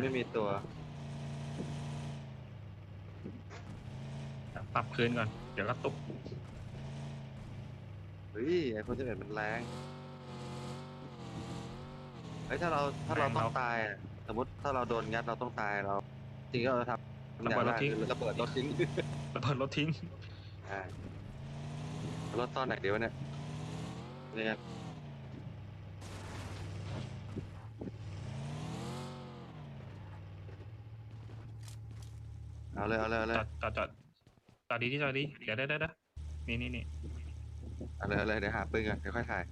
ไม่มีตัว ปรับคืนก่อน เดี๋ยวก็ตกเฮ้ยไอโฟนสิบเอ็ดมันแรงเฮ้ยถ้าเราถ้าเราต้องตายอะสมมติถ้าเราโดนงัดเราต้องตายเราจริงๆเราทำอย่างแรกคือระเบิดรถทิ้งระเบิดรถทิ้งอ่ารถซ่อนไหนเดียวะเนี่ยเนี่ย เอาเลยเอาเลยเอาเลยจอดจอดจอดจอดดีที่จอดดีเดี๋ยวได้ได้ได้นี่นี่นี่เอาเลยเอาเลยเดี๋ยวหาปืนก่อนเดี๋ยวค่อยถ่าย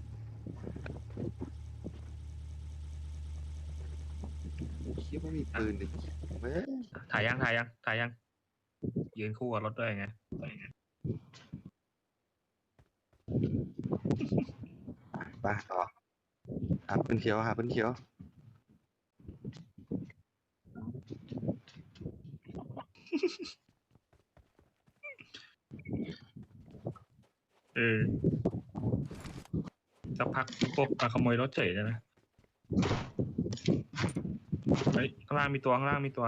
คิดว่ามีปืนดิเว้ยถ่ายยังถ่ายยังถ่ายยัง ยืนคู่กับรถด้วยไงไปต่อหาปืนเขียวหาปืนเขียว เออสักพักพวกมาขโมยรถเฉยเลยนะเฮ้ยข้างล่างมีตัวข้างล่างมีตัว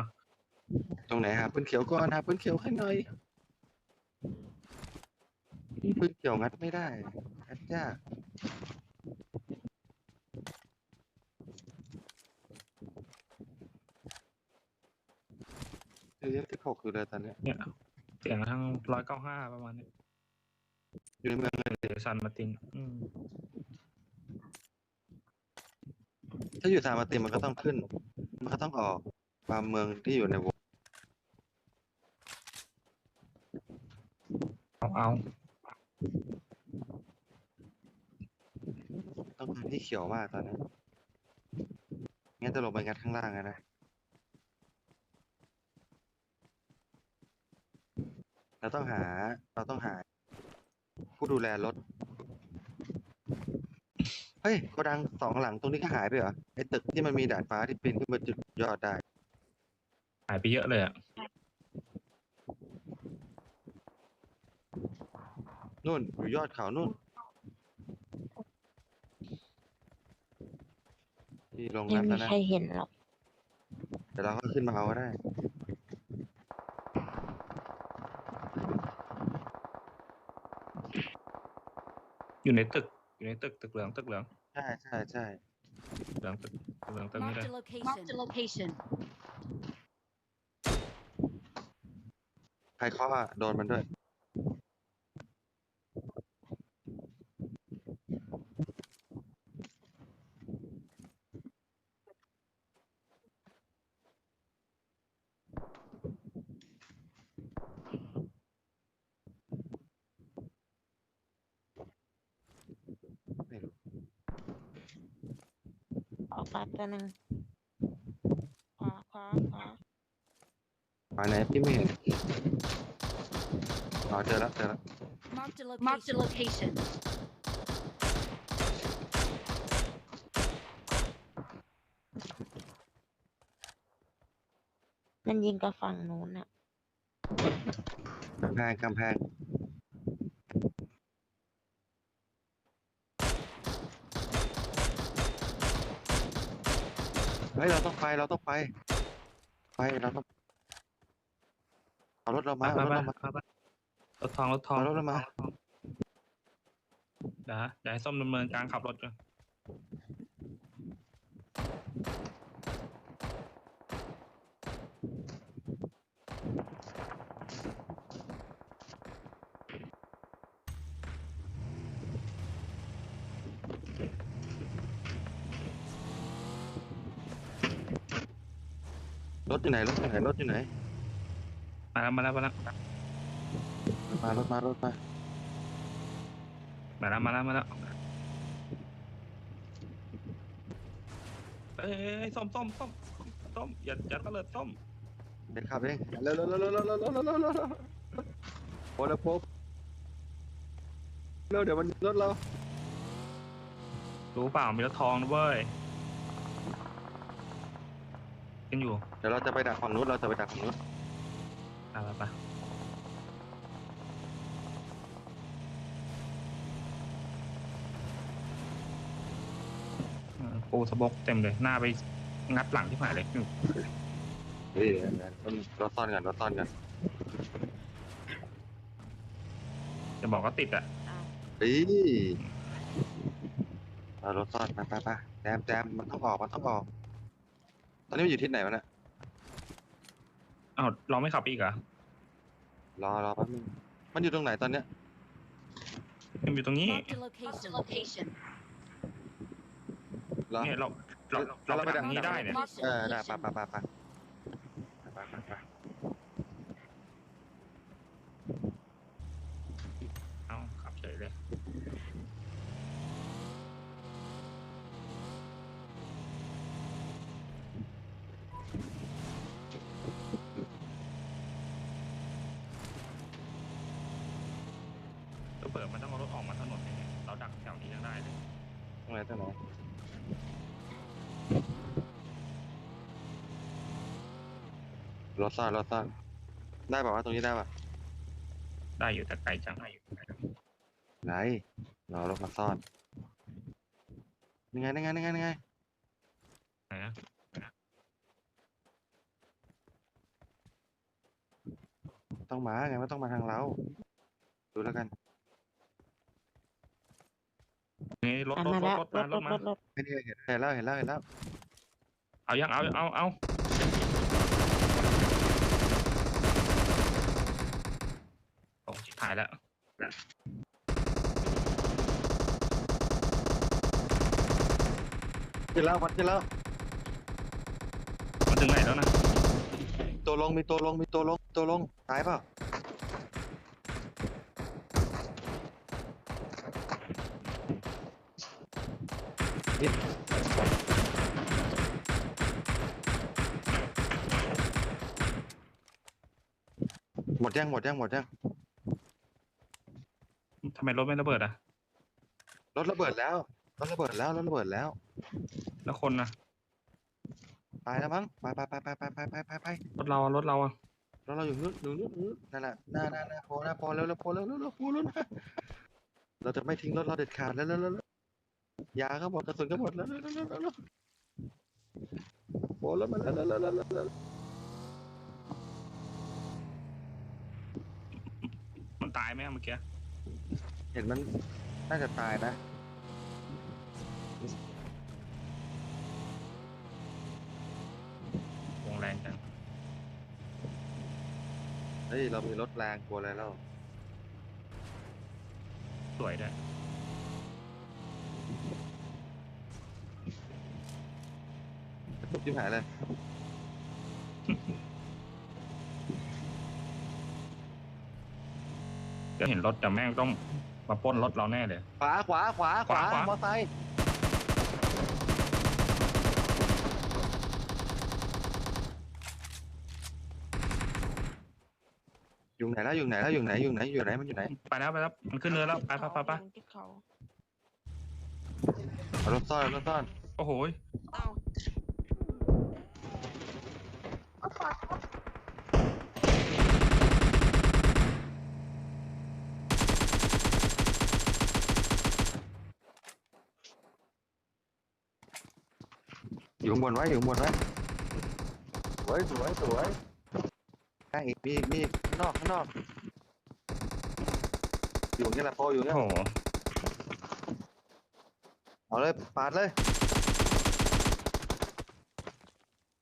ตรงไหนหาปืนเขียวก่อนหาปืนเขียวให้หน่อยปืนเขียวงัดไม่ได้งัดยาก คือยัสิบหกอยู่เลยตอนเนี้ยเนี่ยเสียงทั้งร้อยเก้าห้าประมาณนี้อยู่ในเมืองเลยเดี๋ยวซันมาติงอืมถ้าอยู่ซามาตินมันก็ต้องขึ้น มันก็ต้องออกความเมืองที่อยู่ในวงเอาเอาต้องการที่เขียวมากตอนนี้งั้นจะลงไปงัดข้างล่างอะนะ เราต้องหา เราต้องหา ผู้ดูแลรถ เฮ้ยโกดังสองหลังตรงนี้ก็หายไปเหรอ ไอ้ตึกที่มันมีดาดฟ้าที่ปีนขึ้นมาจุดยอดได้ หายไปเยอะเลยอะ นู่น อยู่ยอดเขานู่นที่ลงยันังดไม่แล้วนะ ใครเห็นหรอก เดี๋ยวเราก็ขึ้นมาเอาก็ได้ อยู่ในตึก อยู่ในตึก ตึกเหลือง ตึกเหลือง ใช่ใช่ใช่เหลืองตึกตึกเหลือง ตึกนี้เลย Marked a location. Marked a location. ใครเคาะอะโดนมันด้วย ออกมาตัวหนึ่งขวาขวาขวามาไหนพี่ไม่เห็นอ๋อเจอแล้วเจอแล้ว Marked a location. Marked a location. มันยิงกับฝั่งนู้นอะกำแพงกำแพง เฮ้ยเราต้องไปเราต้องไป ไปเราต้องเอารถเรามาเอารถเรามารถทองรถทองเอารถเรามา เดี๋ยวฮะเดี๋ยวให้ส้มดำเนินการขับรถก่อน ถอยู่ไหนรถอยู่ไหนรถอยู่ไหน มาแล้วมาแล้วมาแล้วมารถมารถมามาแล้วมาแล้วมาแล้วเอ้ยเอ้ยเอ้ยส้มส้มส้มส้มอย่าอย่าตะเลิดส้มเดี๋ยวขับเองเร็วเร็วเร็วเร็วเร็วเร็วเร็วเร็วเร็วเร็วเร็วโอ้แล้วพบเร็วเดี๋ยวมันรถเรารู้เปล่ามีรถทองนะเว้ย กันอยู่เดี๋ยวเราจะไปดักฝั่งนู้นเราจะไปดักฝั่งนู้นไปไปไปเออปูสะบกเต็มเลย หน้าไปงัดหลังที่หายเลยอยู่ฮ้ยต้องรถซ่อนกันรถซ่อนกันจะบอกว่าติดอะอ้าวเฮ้ยเอารถซ่อนไปไปไปแจมแจมมันต้องออกมันต้องออก ตอนนี้มันอยู่ที่ไหนวะเนี่ยอ้าวเราไม่ขับอีกเหรอรอรอแป๊บนึงมันอยู่ตรงไหนตอนเนี้ยมันอยู่ตรงนี้ Marked a location. Marked a location. รอ เนี่ยเราเราเราไปทางนี้ได้เนี่ย Marked เอ a อได้ไป location. ไปไปไปไปไปไปเอ้าขับเฉยเลย เปิดมันต้องเอารถออกมาถนนเลยเนี่ยเราดักแถวนี้ยังได้เลยตรงไหนตรงไหนรถซ่อนรถซ่อนได้ป่าวะตรงนี้ได้ป่ะได้อยู่แต่ไกลจังได้อยู่ไกลจังไหนรอรถมาซ่อนนี่ไงนี่ไงนี่ไงนี่ไงไหนนะต้องมาไงมันต้องมาทางเราดูแล้วกัน นี่รถอะรถมารถแล้วรถรมาถรรถถมารถไม่ได้เห็นเห็นแล้วเห็นแล้วเห็นแล้วเอายังเอาเอาเอาโอ้ชิบหายแล้วขึ้นแล้ววัดขึ้นแล้วมันถึงไหนแล้วนะ ตัวลงมีตัวลงมีตัวลงตัวลงตายเปล่า หมดยังหมดยังหมดยังทำไมรถไม่ระเบิดอะ รถระเบิดแล้วรถระเบิดแล้วรถระเบิดแล้ว แล้วคนนะตายแล้วมั้งไปไปไปไปไปไปไปไปไปรถเราอะรถเราอะรถเราอยู่นู้นอยู่นู้นอยู่นู้นนั่นแหละหน้าหน้าหน้าพอหน้าพอแล้วแล้วพอแล้วแล้วแล้วพอแล้วนะเราจะไม่ทิ้งรถเราเด็ดขาดแล้วแล้วแล้วแล้วยาก็หมดกระสุนก็หมดแล้วแล้วแล้วแล้วแล้วพอแล้วมาแล้วแล้วแล้วแล้วแล้ว มัน ตายไหมอะเมื่อกี้เห็นมันน่าจะตายนะ วงแรงจังเฮ้ย เรามีรถแรงกลัวอะไรแล้ว สวยด้วยทุบจิ้มหายเลย เดี๋ยวเห็นรถแต่แม่งต้องมาปล้นรถเราแน่เลย ขวาขวาขวาขวาขวาขวามมอไซค์อยู่ไหนแล้วอยู่ไหนแล้วอยู่ไหนอยู่ไหนอยู่ไหนมันอยู่ไหนไปแล้วไปแล้วมันขึ้นเรือแล้วไปไปไปไปที่เขาเอารถซ่อนเอารถซ่อนโอ้โหยเอ้า อยู่ข้างบนไว้อยู่ข้างบนไว้สวยสวยสวยข้างอีกมีอีกมีอีกข้างนอกข้างนอก อยู่อย่างนี้แหละพออยู่อย่างโอ้นี้โหเอาเลยปาดเลย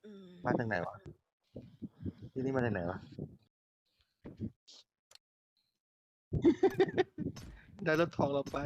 อืมมาจากไหนวะที่นี่มาจากไหนวะ ได้รถทองเราไป